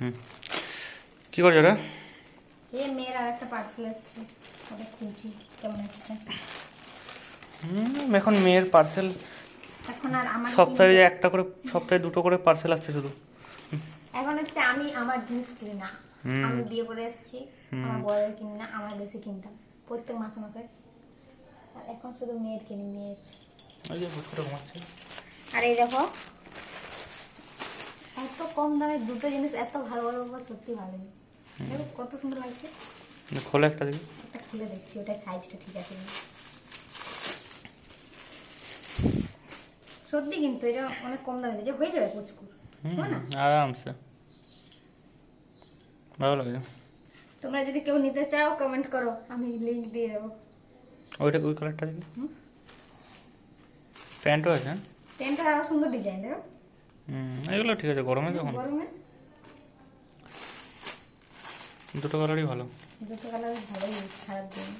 হুম। কী করছ রে? এ মেয়ের আর একটা পার্সেল এসছে। ওটা খুলছি কেমন এসছে হুম এখন মেয়ের পার্সেল এখন আর আমার সপ্তাহে একটা করে সপ্তাহে দুটো করে পার্সেল আসছে শুধু। এখন হচ্ছে আমি আমার জিনিস কিনি না। আমি বিয়ে করে এসেছি। আমার বড়ের কিনি না আমার বেশি কিনতাম। প্রত্যেক মাসে মাসে। আর এখন শুধু মেয়ের কিনি মেয়ের। ওই যে হুট ঘুমাচ্ছে। আর এই দেখো কম দামে দুটো জিনিস এত ভালো ভালো বাবা সত্যি ভালো দেখো কত সুন্দর লাগছে। খোলে একটা দেখি। একটা খুলে দেখছি ওটা সাইজটা ঠিক আছে সত্যি কিন্তু এটা অনেক কম দামে যে হয়ে যাবে না? আরামসে। ভালো লাগে। তোমরা যদি কেউ নিতে চাও কমেন্ট করো আমি লিংক দিয়ে দেবো। ওইটা ওই কালারটা দেখি। হুম। প্যান্টও আছে হ্যাঁ? পেনটা আরও সুন্দর ডিজাইন দেখো। হুম এগুলো ঠিক আছে গরমে যখন। গরমে? দুটো কালারই ভালো। দুটো কালার ভালোই খারাপ দিন।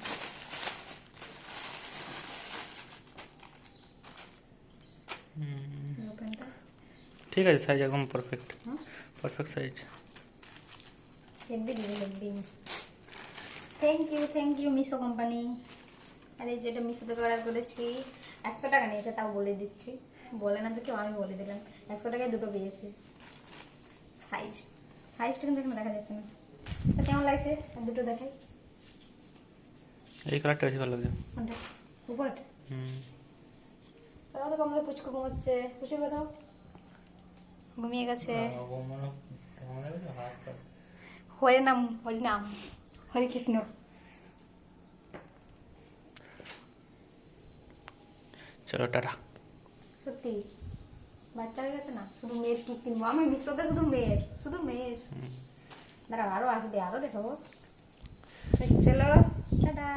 ঠিক আছে সাইজ একদম perfect perfect size thank you thank you Meesho company আর এই যেটা মিশো থেকে অর্ডার করেছি একশো টাকা নিয়েছে তাও বলে দিচ্ছি। বলে না তো কেউ আমি বলে দিলাম। একশো টাকায় দুটো পেয়েছি। সাইজ সাইজটা কিন্তু এখানে দেখা যাচ্ছে না। তো কেমন লাগছে? দুটো দেখাই। এই কালারটা বেশি ভালো লাগে কোনটা? উপরটা? হুম। তারা কমলে পুচকু ঘুমোচ্ছে। খুশি কোথাও ঘুমিয়ে গেছে। হরে নাম হরি নাম। হরে কৃষ্ণ। চলো টাটা। সত্যি। বাচ্চা হয়ে গেছে না? শুধু মেয়ের কি কিনবো? আমি মিশোতে শুধু মেয়ের শুধু মেয়ের। দাঁড়া আরও আসবে আরও দেখো। ছেলে চলো